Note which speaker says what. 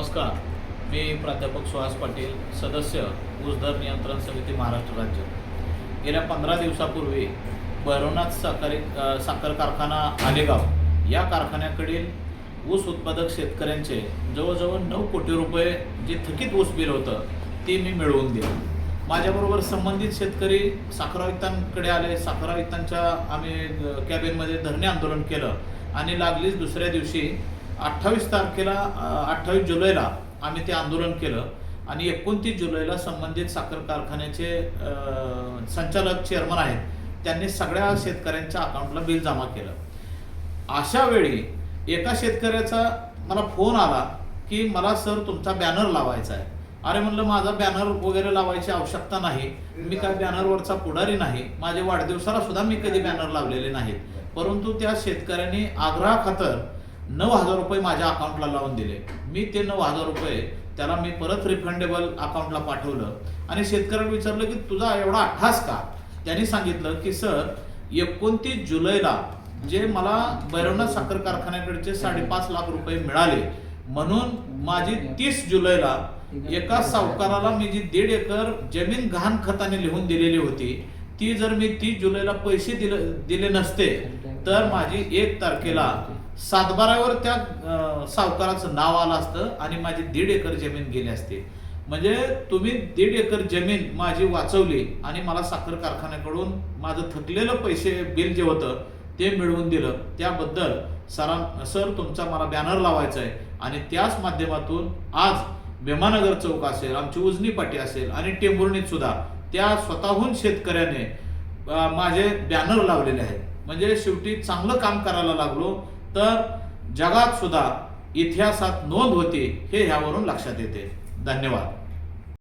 Speaker 1: नमस्कार. मी प्राध्यापक सुहास पाटील सदस्य ऊसदर नियंत्रण समिती महाराष्ट्र राज्य. गेल्या पंधरा दिवसापूर्वी भैरवनाथ साखर साखर कारखाना आलेगाव या कारखान्याकडील ऊस उत्पादक शेतकऱ्यांचे जवळजवळ नऊ कोटी रुपये जे थकीत ऊस बिल होतं ते मी मिळवून दिलं. माझ्याबरोबर संबंधित शेतकरी साखर आयुक्तांकडे आले. साखर आयुक्तांच्या आम्ही कॅबिनमध्ये धरणे आंदोलन केलं आणि लागलीच दुसऱ्या दिवशी अठ्ठावीस तारखेला अठ्ठावीस जुलैला आम्ही ते आंदोलन केलं आणि एकोणतीस जुलैला संबंधित साखर कारखान्याचे संचालक चेअरमन आहेत त्यांनी सगळ्या शेतकऱ्यांच्या अकाउंटला बिल जमा केलं. अशा वेळी एका शेतकऱ्याचा मला फोन आला की मला सर तुमचा बॅनर लावायचा आहे. अरे म्हणलं माझा बॅनर वगैरे लावायची आवश्यकता नाही. मी काय बॅनरवरचा पुढारी नाही. माझ्या वाढदिवसाला सुद्धा मी कधी बॅनर लावलेले नाहीत. परंतु त्या शेतकऱ्यांनी आग्रहाखातर नऊ हजार रुपये माझ्या अकाउंटला लावून दिले. मी ते नऊ हजार रुपये त्याला मी परत रिफंडेबल अकाउंटला पाठवलं. आणि शेतकऱ्याला विचारलं की तुझा एवढा अठ्ठास का? त्यांनी सांगितलं की सर एकोणतीस जुलैला जे मला भैरवनाथ साखर कारखान्याकडचे साडेपाच लाख रुपये मिळाले म्हणून माझी तीस जुलैला एका सावकाराला मी जी दीड एकर जमीन घाण खताने लिहून दिलेली होती ती जर मी तीस जुलैला पैसे दिले दिले नसते तर माझी एक तारखेला सातबारावर त्या सावकाराचं नाव आलं असतं आणि माझी दीड एकर जमीन गेली असते. म्हणजे तुम्ही दीड एकर जमीन माझी वाचवली आणि मला साखर कारखान्याकडून माझं थकलेलं पैसे बिल जे होतं ते मिळवून दिलं. त्याबद्दल सरां सर तुमचा मला बॅनर लावायचा आहे आणि त्याच माध्यमातून आज भीमानगर चौक असेल आमची उजनी पाटी असेल आणि टेंभुर्णीत सुद्धा त्या स्वतःहून शेतकऱ्याने माझे बॅनर लावलेले आहेत. म्हणजे शेवटी चांगलं काम करायला लागलो. तर जगात सुद्धा इतिहासात नोंद होते हे ह्यावरून लक्षात येते. धन्यवाद.